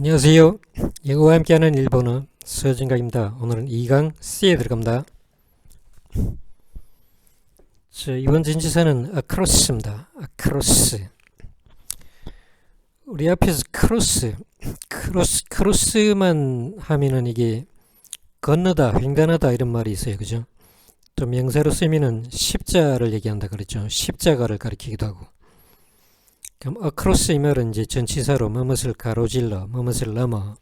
안녕하세요. 영어와 함께하는 일본어 서진각입니다. 오늘은 2강 C에 들어갑니다. 자, 이번 진지사는 across입니다. across. 우리 앞에서 cross, cross, cross만 하면은 이게 건너다, 횡단하다 이런 말이 있어요. 그죠? 또 명사로 쓰면은 십자를 얘기한다 그랬죠. 십자가를 가리키기도 하고. 그럼 across 이 말은 이제 전치사로 뭐뭇을 가로질러, 뭐뭇을 넘어.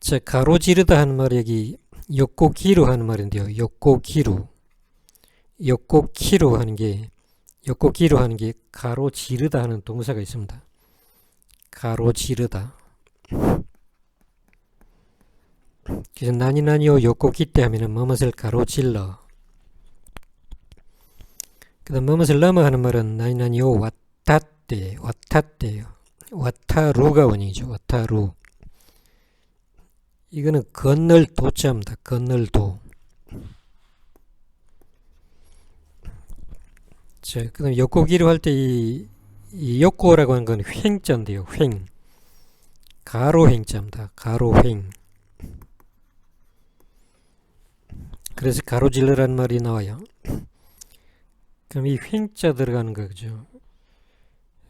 자, 가로지르다 하는 말이 여기 욕고기루 하는 말인데요. 욕고기루. 욕고기루 하는 게 욕고기루 하는 게 가로지르다 하는 동사가 있습니다. 가로지르다. 그래서 나니나니오 욕고기 때 하면은 뭐뭇을 가로질러. 그 다음 뭐뭇을 넘어 하는 말은 나니나니오 왔다때 왔다때요. 와타루가 원형이죠. 와타루. 이거는 건널 도자입니다. 건널 도. 자, 그 다음 욕고기로 할 때 이, 이 욕고라고 하는 건 횡자인데요. 횡. 가로 횡자입니다. 가로 횡. 그래서 가로질러라는 말이 나와요. 그럼 이 횡자 들어가는 거죠.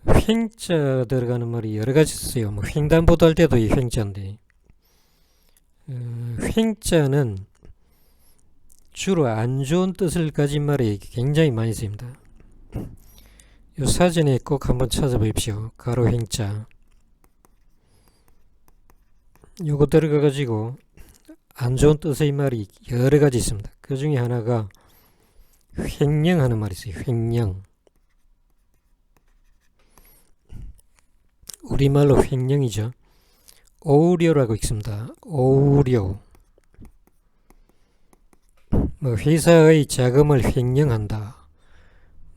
횡자 들어가는 말이 여러 가지 있어요. 뭐 횡단보도 할 때도 이 횡자인데 어, 횡자는 주로 안 좋은 뜻을 가진 말에 굉장히 많이 쓰입니다. 이 사진에 꼭 한번 찾아보십시오. 가로 횡자. 요거 들어가 가지고 안 좋은 뜻의 말이 여러 가지 있습니다. 그 중에 하나가 횡령하는 말이 있어요. 횡령. 우리말로 횡령이죠. 오우료라고 있습니다. 오우료. 뭐 회사의 자금을 횡령한다.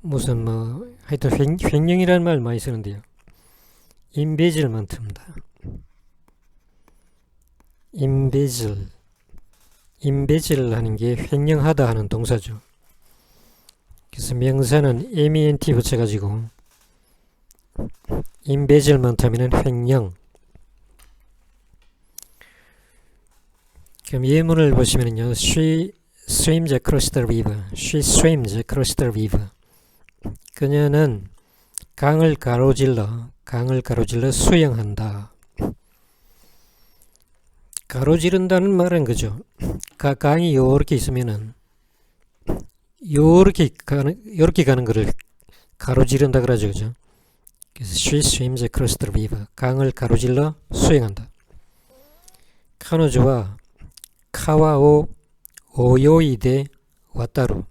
무슨 뭐 하여튼 횡, 횡령이라는 말 많이 쓰는데요. 임베질먼트입니다. 임베질. 임베질 하는 게 횡령하다 하는 동사죠. 그래서 명사는 ment 붙여가지고 임베질먼트 하면은 횡령. 그럼 예문을 보시면은요 She swims across the river She swims across the river 그녀는 강을 가로질러 강을 가로질러 수영한다. 가로지른다는 말은 그죠? 가, 강이 요렇게 있으면은 요렇게 가는 요렇게 가는 거를 가로지른다 그러죠 그죠? 그래서 she swims across the river. 강을 가로질러 수영한다. 카노즈와 카와오 오요이데 와따루.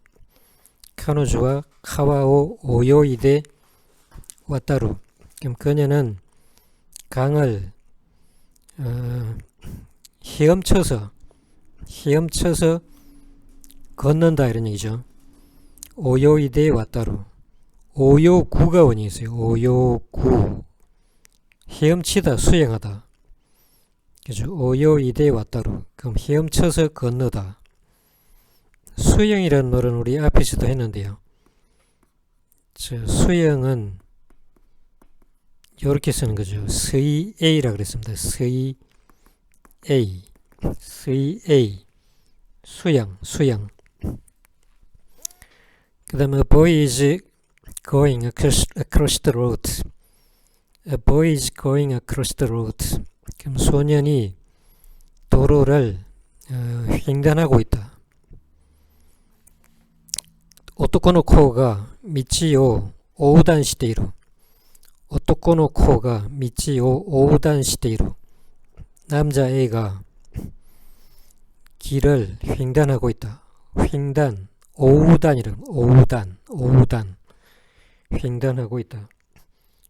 카노즈와 카와오 오요이데 와따루. 그럼 그녀는 강을 어, 헤엄쳐서 헤엄쳐서 걷는다 이런 얘기죠. 오요이데 와따루 오요구가 원이 있어요. 오요구 헤엄치다 수행하다 그죠? 오요이데 와따루 그럼 헤엄쳐서 건너다 수영이라는 말은 우리 앞에서도 했는데요. 저 수영은 이렇게 쓰는 거죠. 스이 A라 그랬습니다. 스이 A 스이 A 수영 수영 그 다음에 a boy is going across, across the road. A boy is going across the road. 그럼 소년이 도로를 어, 횡단하고 있다. 오토코노코가 미치요 오우단 시대이로. 오토코노코가 미치요 오우단 시대이로. 남자 A가 길을 횡단하고 있다. 횡단. 오우단이라 오우단, 오우단. 횡단하고 있다.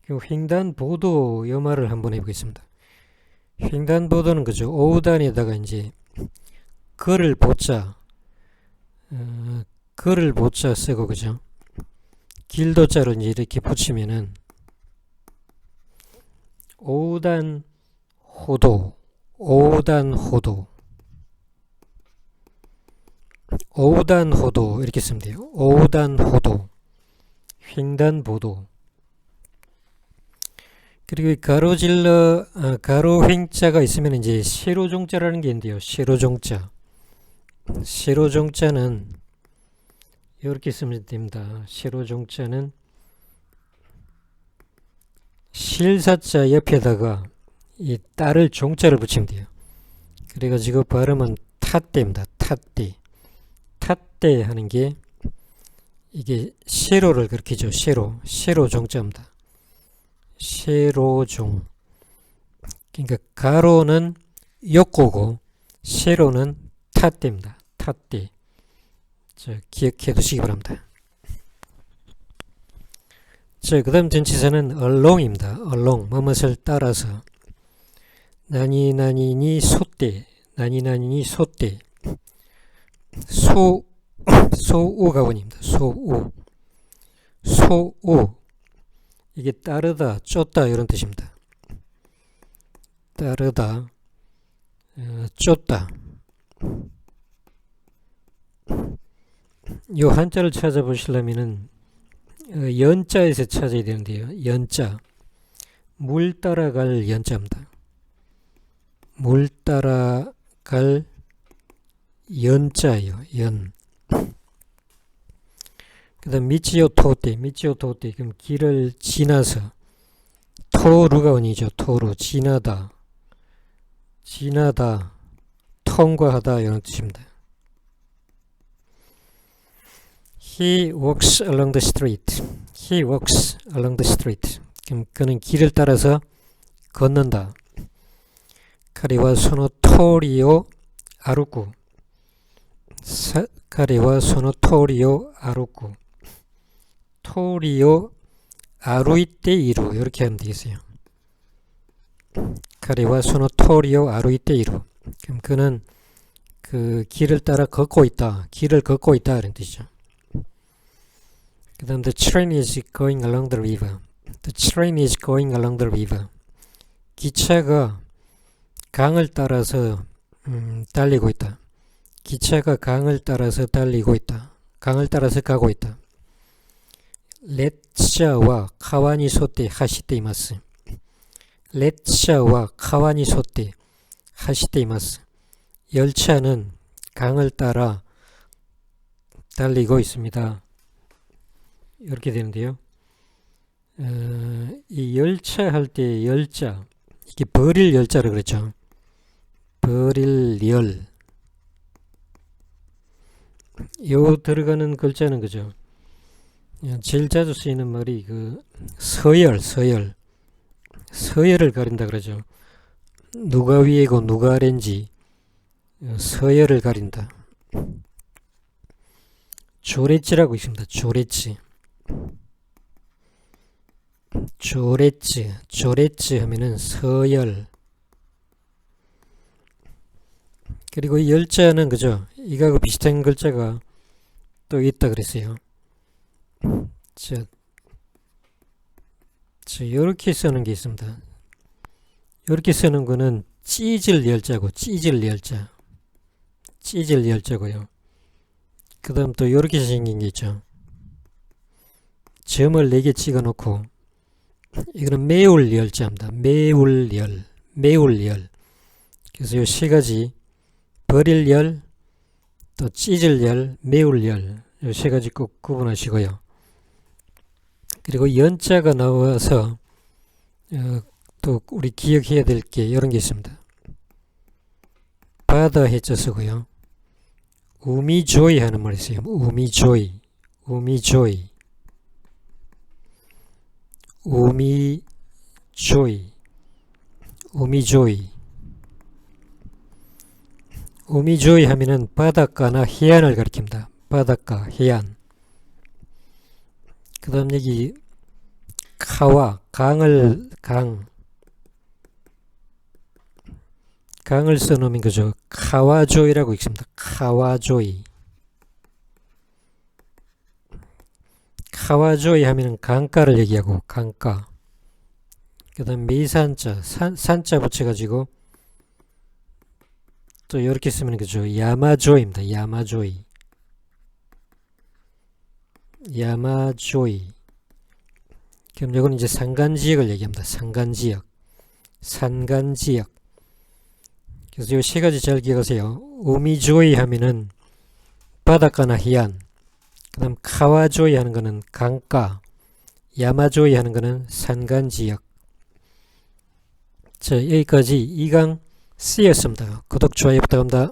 그럼 횡단보도 여말을 한번 해보겠습니다. 횡단보도는 그죠. 오우단에다가 이제 걸을 보자, 어, 걸을 보자 쓰고 그죠. 길도자로 이제 이렇게 붙이면은 오우단 호도, 오우단 호도, 오우단 호도 이렇게 쓰면 돼요. 오우단 호도, 횡단보도. 그리고 이 가로질러 아, 가로횡자가 있으면 이제 세로종자라는 게 있는데요. 세로종자. 세로종자는 이렇게 쓰면 됩니다. 세로종자는 실사자 옆에다가 이 따를 종자를 붙이면 돼요. 그래가지고 발음은 탓대입니다. 탓대. 탓대 하는 게 이게 세로를 그렇게죠. 세로. 세로 종자입니다. 세로 종. 그러니까 가로는 욕고고 세로는 탓대입니다. 탓대. 자, 기억해 두시기 바랍니다. 자, 그 다음 전치사는 along입니다. along, 뭐뭇을 따라서. 나니나니니 소떼, 나니나니니 소떼. 소, 소우가 원입니다. 소우. 소우. 이게 따르다, 쫓다 이런 뜻입니다. 따르다, 어, 쫓다. 요 한자를 찾아보시려면은 어, 연자에서 찾아야 되는데요. 연자. 물 따라갈 연자입니다. 물 따라갈 연자예요. 연. 그 다음 미치오 토테, 미치오 토테. 그럼 길을 지나서 토루가 원이죠. 토루. 지나다. 지나다. 통과하다 이런 뜻입니다. He walks along the street. He walks along the street. 그럼 그는 길을 따라서 걷는다. 카리와 소노 토리오 아루쿠. 사, 카리와 소노 토리오 아루쿠. 토리오 아루이테 이루 이렇게 하면 되겠어요. 카리와 소노 토리오 아루이테 이루. 그럼 그는 그 길을 따라 걷고 있다. 길을 걷고 있다 이런 뜻이죠. 그 다음 the train is going along the river. The train is going along the river. 기차가 강을 따라서 음, 달리고 있다. 기차가 강을 따라서 달리고 있다. 강을 따라서 가고 있다. 렛샤와 카와니 소떼 카와니 소떼 이마스. 열차는 강을 따라 달리고 있습니다. 이렇게 되는데요. 어, 이 열차 할 때 열자 이게 버릴 열자를 그랬죠. 버릴 열. 요 들어가는 글자는 그죠. 제일 자주 쓰이는 말이 그 서열, 서열, 서열을 가린다 그러죠. 누가 위에고 누가 아래인지 서열을 가린다. 조레찌라고 있습니다. 조레찌. 조레츠, 조레츠 하면은 서열. 그리고 이 열자는 그죠? 이거하고 비슷한 글자가 또 있다 그랬어요. 자, 자, 요렇게 쓰는 게 있습니다. 요렇게 쓰는 거는 찢을 열자고, 찢을 열자. 찢을 열자고요. 그 다음 또 요렇게 생긴 게 있죠. 점을 4개 찍어 놓고 이거는 매울 열자입니다. 매울 열, 매울 열. 그래서 이 세 가지 버릴 열, 또 찢을 열, 매울 열. 이 세 가지 꼭 구분하시고요. 그리고 연자가 나와서 어, 또 우리 기억해야 될 게 이런 게 있습니다. 바다 해자 쓰고요. 우미조이 하는 말이 있어요. 우미조이, 우미조이. 우미조이 우미조이 우미조이 하면은 바닷가나 해안을 가리킵니다. 바닷가, 해안. 그 다음 여기 카와, 강을, 강. 강을 써놓으면 그죠. 카와조이라고 있습니다. 카와조이. 카와조이 하면은 강가를 얘기하고 강가 그 다음 미산자 산, 산자 붙여가지고 또 이렇게 쓰면 그죠 야마조이입니다 야마조이 야마조이 그럼 이건 이제 산간지역을 얘기합니다. 산간지역. 산간지역. 그래서 이 세 가지 잘 기억하세요. 우미조이 하면은 바닷가나 해안. 그 다음 카와조이 하는 거는 강가. 야마조이 하는 거는 산간지역. 자, 여기까지 2강 C였습니다. 구독, 좋아요 부탁합니다.